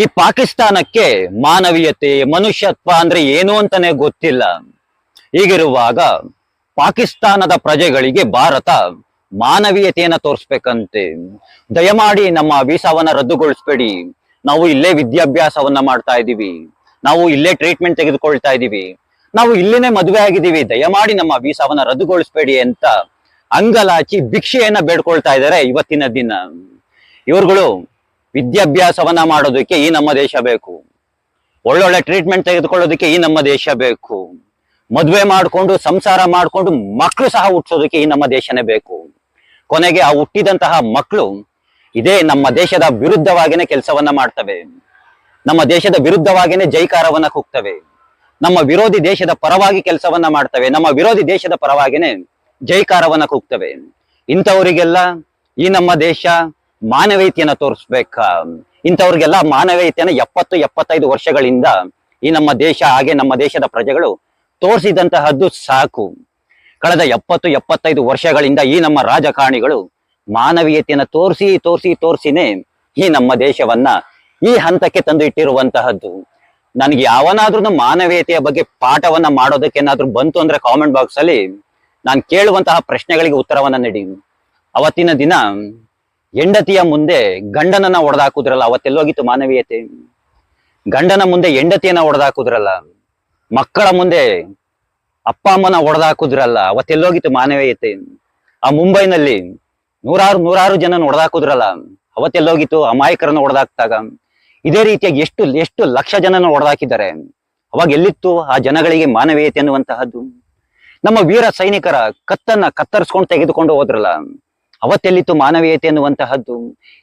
ಈ ಪಾಕಿಸ್ತಾನಕ್ಕೆ ಮಾನವೀಯತೆ, ಮನುಷ್ಯತ್ವ ಅಂದ್ರೆ ಏನು ಅಂತಾನೆ ಗೊತ್ತಿಲ್ಲ. ಹೀಗಿರುವಾಗ ಪಾಕಿಸ್ತಾನದ ಪ್ರಜೆಗಳಿಗೆ ಭಾರತ ಮಾನವೀಯತೆಯನ್ನ ತೋರಿಸ್ಬೇಕಂತೆ. ದಯಮಾಡಿ ನಮ್ಮ ವೀಸಾವನ್ನ ರದ್ದುಗೊಳಿಸ್ಬೇಡಿ. ನಾವು ಇಲ್ಲೇ ವಿದ್ಯಾಭ್ಯಾಸವನ್ನ ಮಾಡ್ತಾ ಇದ್ದೀವಿ. ನಾವು ಇಲ್ಲೇ ಟ್ರೀಟ್ಮೆಂಟ್ ತೆಗೆದುಕೊಳ್ತಾ ಇದ್ದೀವಿ. ನಾವು ಇಲ್ಲಿನೇ ಮದುವೆ ಆಗಿದ್ದೀವಿ. ದಯಮಾಡಿ ನಮ್ಮ ವೀಸಾವನ್ನ ರದ್ದುಗೊಳಿಸ್ಬೇಡಿ ಅಂತ ಅಂಗಲಾಚಿ ಭಿಕ್ಷೆಯನ್ನ ಬೇಡ್ಕೊಳ್ತಾ ಇದ್ದಾರೆ ಇವತ್ತಿನ ದಿನ. ಇವ್ರುಗಳು ವಿದ್ಯಾಭ್ಯಾಸವನ್ನ ಮಾಡೋದಕ್ಕೆ ಈ ನಮ್ಮ ದೇಶ ಬೇಕು. ಒಳ್ಳೊಳ್ಳೆ ಟ್ರೀಟ್ಮೆಂಟ್ ತೆಗೆದುಕೊಳ್ಳೋದಕ್ಕೆ ಈ ನಮ್ಮ ದೇಶ ಬೇಕು. ಮದುವೆ ಮಾಡಿಕೊಂಡು, ಸಂಸಾರ ಮಾಡಿಕೊಂಡು ಮಕ್ಕಳು ಸಹ ಹುಟ್ಟಿಸೋದಕ್ಕೆ ಈ ನಮ್ಮ ದೇಶನೇ ಬೇಕು. ಕೊನೆಗೆ ಆ ಹುಟ್ಟಿದಂತಹ ಮಕ್ಕಳು ಇದೇ ನಮ್ಮ ದೇಶದ ವಿರುದ್ಧವಾಗಿನೇ ಕೆಲಸವನ್ನ ಮಾಡ್ತವೆ. ನಮ್ಮ ದೇಶದ ವಿರುದ್ಧವಾಗಿನೇ ಜೈಕಾರವನ್ನ ಕೂಗ್ತವೆ. ನಮ್ಮ ವಿರೋಧಿ ದೇಶದ ಪರವಾಗಿ ಕೆಲಸವನ್ನ ಮಾಡ್ತವೆ. ನಮ್ಮ ವಿರೋಧಿ ದೇಶದ ಪರವಾಗಿನೇ ಜೈಕಾರವನ್ನ ಕೂಗ್ತವೆ. ಇಂಥವರಿಗೆಲ್ಲ ಈ ನಮ್ಮ ದೇಶ ಮಾನವೀಯತೆಯನ್ನ ತೋರಿಸ್ಬೇಕ. ಇಂಥವ್ರಿಗೆಲ್ಲ ಮಾನವೀಯತೆಯನ್ನ ಎಪ್ಪತ್ತು, ಎಪ್ಪತ್ತೈದು ವರ್ಷಗಳಿಂದ ಈ ನಮ್ಮ ದೇಶ, ಹಾಗೆ ನಮ್ಮ ದೇಶದ ಪ್ರಜೆಗಳು ತೋರಿಸಿದಂತಹದ್ದು ಸಾಕು. ಕಳೆದ ಎಪ್ಪತ್ತು, ಎಪ್ಪತ್ತೈದು ವರ್ಷಗಳಿಂದ ಈ ನಮ್ಮ ರಾಜಕಾರಣಿಗಳು ಮಾನವೀಯತೆಯನ್ನು ತೋರಿಸಿ ತೋರಿಸಿ, ತೋರಿಸಿನೇ ಈ ನಮ್ಮ ದೇಶವನ್ನ ಈ ಹಂತಕ್ಕೆ ತಂದು ಇಟ್ಟಿರುವಂತಹದ್ದು ನನಗೆ ಯಾವನಾದ್ರೂ ಮಾನವೀಯತೆಯ ಬಗ್ಗೆ ಪಾಠವನ್ನ ಮಾಡೋದಕ್ಕೆ ಏನಾದ್ರೂ ಬಂತು ಅಂದ್ರೆ ಕಾಮೆಂಟ್ ಬಾಕ್ಸ್ ಅಲ್ಲಿ ನಾನು ಕೇಳುವಂತಹ ಪ್ರಶ್ನೆಗಳಿಗೆ ಉತ್ತರವನ್ನ ನೀಡಿ. ಅವತ್ತಿನ ದಿನ ಹೆಂಡತಿಯ ಮುಂದೆ ಗಂಡನನ್ನ ಹೊಡೆದಾಕುದ್ರಲ್ಲ ಅವತ್ತೆಲ್ಲೋಗಿತ್ತು ಮಾನವೀಯತೆ. ಗಂಡನ ಮುಂದೆ ಹೆಂಡತಿಯನ್ನ ಹೊಡೆದಾಕುದ್ರಲ್ಲ ಮಕ್ಕಳ ಮುಂದೆ ಅಪ್ಪ ಅಮ್ಮನ ಹೊಡೆದಾಕುದ್ರಲ್ಲ ಅವತ್ತೆಲ್ಲೋಗಿತ್ತು ಮಾನವೀಯತೆ. ಆ ಮುಂಬೈನಲ್ಲಿ ನೂರಾರು ನೂರಾರು ಜನನ ಹೊಡೆದಾಕುದ್ರಲ್ಲ ಅವತ್ತೆಲ್ಲೋಗಿತ್ತು ಅಮಾಯಕರನ್ನ ಹೊಡೆದಾಕ್ದಾಗ ಇದೇ ರೀತಿಯಾಗಿ ಎಷ್ಟು ಎಷ್ಟು ಲಕ್ಷ ಜನನ ಹೊಡೆದಾಕಿದ್ದಾರೆ ಅವಾಗ ಎಲ್ಲಿತ್ತು ಆ ಜನಗಳಿಗೆ ಮಾನವೀಯತೆ ಅನ್ನುವಂತಹದ್ದು? ನಮ್ಮ ವೀರ ಸೈನಿಕರ ಕತ್ತನ್ನ ಕತ್ತರಿಸ್ಕೊಂಡು ತೆಗೆದುಕೊಂಡು ಹೋದ್ರಲ್ಲ ಅವತ್ತೆಲ್ಲಿತ್ತು ಮಾನವೀಯತೆ ಅನ್ನುವಂತಹದ್ದು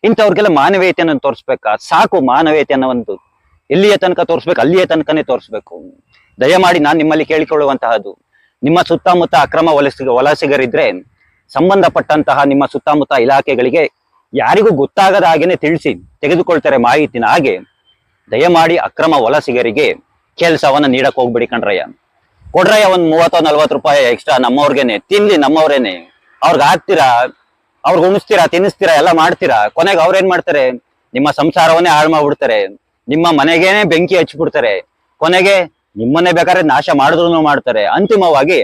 ಇಂಥವ್ರಿಗೆಲ್ಲ ಮಾನವೀಯತೆಯನ್ನು ತೋರಿಸ್ಬೇಕಾ? ಸಾಕು ಮಾನವೀಯತೆ ಒಂದು ಎಲ್ಲಿಯ ತನಕ ತೋರಿಸ್ಬೇಕು, ಅಲ್ಲಿಯ ತನಕನೇ ತೋರಿಸ್ಬೇಕು. ದಯಮಾಡಿ ನಾನು ನಿಮ್ಮಲ್ಲಿ ಕೇಳಿಕೊಳ್ಳುವಂತಹದ್ದು. ನಿಮ್ಮ ಸುತ್ತಮುತ್ತ ಅಕ್ರಮ ವಲಸಿಗ ವಲಸಿಗರಿದ್ರೆ ಸಂಬಂಧಪಟ್ಟಂತಹ ನಿಮ್ಮ ಸುತ್ತಮುತ್ತ ಇಲಾಖೆಗಳಿಗೆ ಯಾರಿಗೂ ಗೊತ್ತಾಗದ ಹಾಗೇನೆ ತಿಳಿಸಿ, ತೆಗೆದುಕೊಳ್ತಾರೆ ಮಾಹಿತಿನ ಹಾಗೆ. ದಯಮಾಡಿ ಅಕ್ರಮ ವಲಸಿಗರಿಗೆ ಕೆಲಸವನ್ನು ನೀಡಕ್ ಹೋಗ್ಬಿಡಿ ಕಣ್ರಯ್ಯ. ಕೊಡ್ರಯ್ಯ ಒಂದು ಮೂವತ್ತೋ ನಲ್ವತ್ತು ರೂಪಾಯಿ ಎಕ್ಸ್ಟ್ರಾ ನಮ್ಮವ್ರಿಗೇನೆ, ತಿನ್ಲಿ ನಮ್ಮವ್ರೇನೆ. ಅವ್ರಿಗೆ ಹಾಕ್ತೀರಾ? ಅವ್ರಿಗೆ ಉಣಿಸ್ತೀರಾ, ತಿನ್ನಿಸ್ತೀರಾ, ಎಲ್ಲ ಮಾಡ್ತೀರಾ? ಕೊನೆಗೆ ಅವ್ರೇನ್ ಮಾಡ್ತಾರೆ? ನಿಮ್ಮ ಸಂಸಾರವನ್ನೇ ಹಾಳು ಮಾಡ್ಬಿಡ್ತಾರೆ. ನಿಮ್ಮ ಮನೆಗೇನೆ ಬೆಂಕಿ ಹಚ್ಬಿಡ್ತಾರೆ. ಕೊನೆಗೆ ನಿಮ್ಮನ್ನೇ ಬೇಕಾದ್ರೆ ನಾಶ ಮಾಡಿದ್ರು ಮಾಡ್ತಾರೆ. ಅಂತಿಮವಾಗಿ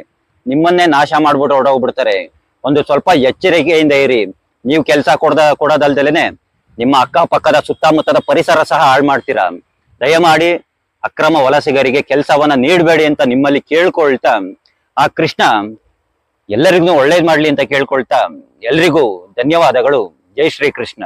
ನಿಮ್ಮನ್ನೇ ನಾಶ ಮಾಡ್ಬಿಟ್ಟು ಹೊರಡೋಗ್ಬಿಡ್ತಾರೆ ಒಂದು ಸ್ವಲ್ಪ ಎಚ್ಚರಿಕೆಯಿಂದ ಇರಿ. ನೀವು ಕೆಲಸ ಕೊಡದ ಕೊಡೋದಲ್ದಲೇನೆ ನಿಮ್ಮ ಅಕ್ಕಪಕ್ಕದ ಸುತ್ತಮುತ್ತದ ಪರಿಸರ ಸಹ ಹಾಳು ಮಾಡ್ತೀರಾ? ದಯಮಾಡಿ ಅಕ್ರಮ ವಲಸಿಗರಿಗೆ ಕೆಲಸವನ್ನ ನೀಡಬೇಡಿ ಅಂತ ನಿಮ್ಮಲ್ಲಿ ಕೇಳ್ಕೊಳ್ತಾ. ಆ ಕೃಷ್ಣ ಎಲ್ಲರಿಗೂ ಒಳ್ಳೇದ್ ಮಾಡ್ಲಿ ಅಂತ ಕೇಳ್ಕೊಳ್ತಾ ಎಲ್ರಿಗೂ ಧನ್ಯವಾದಗಳು. ಜೈ ಶ್ರೀ ಕೃಷ್ಣ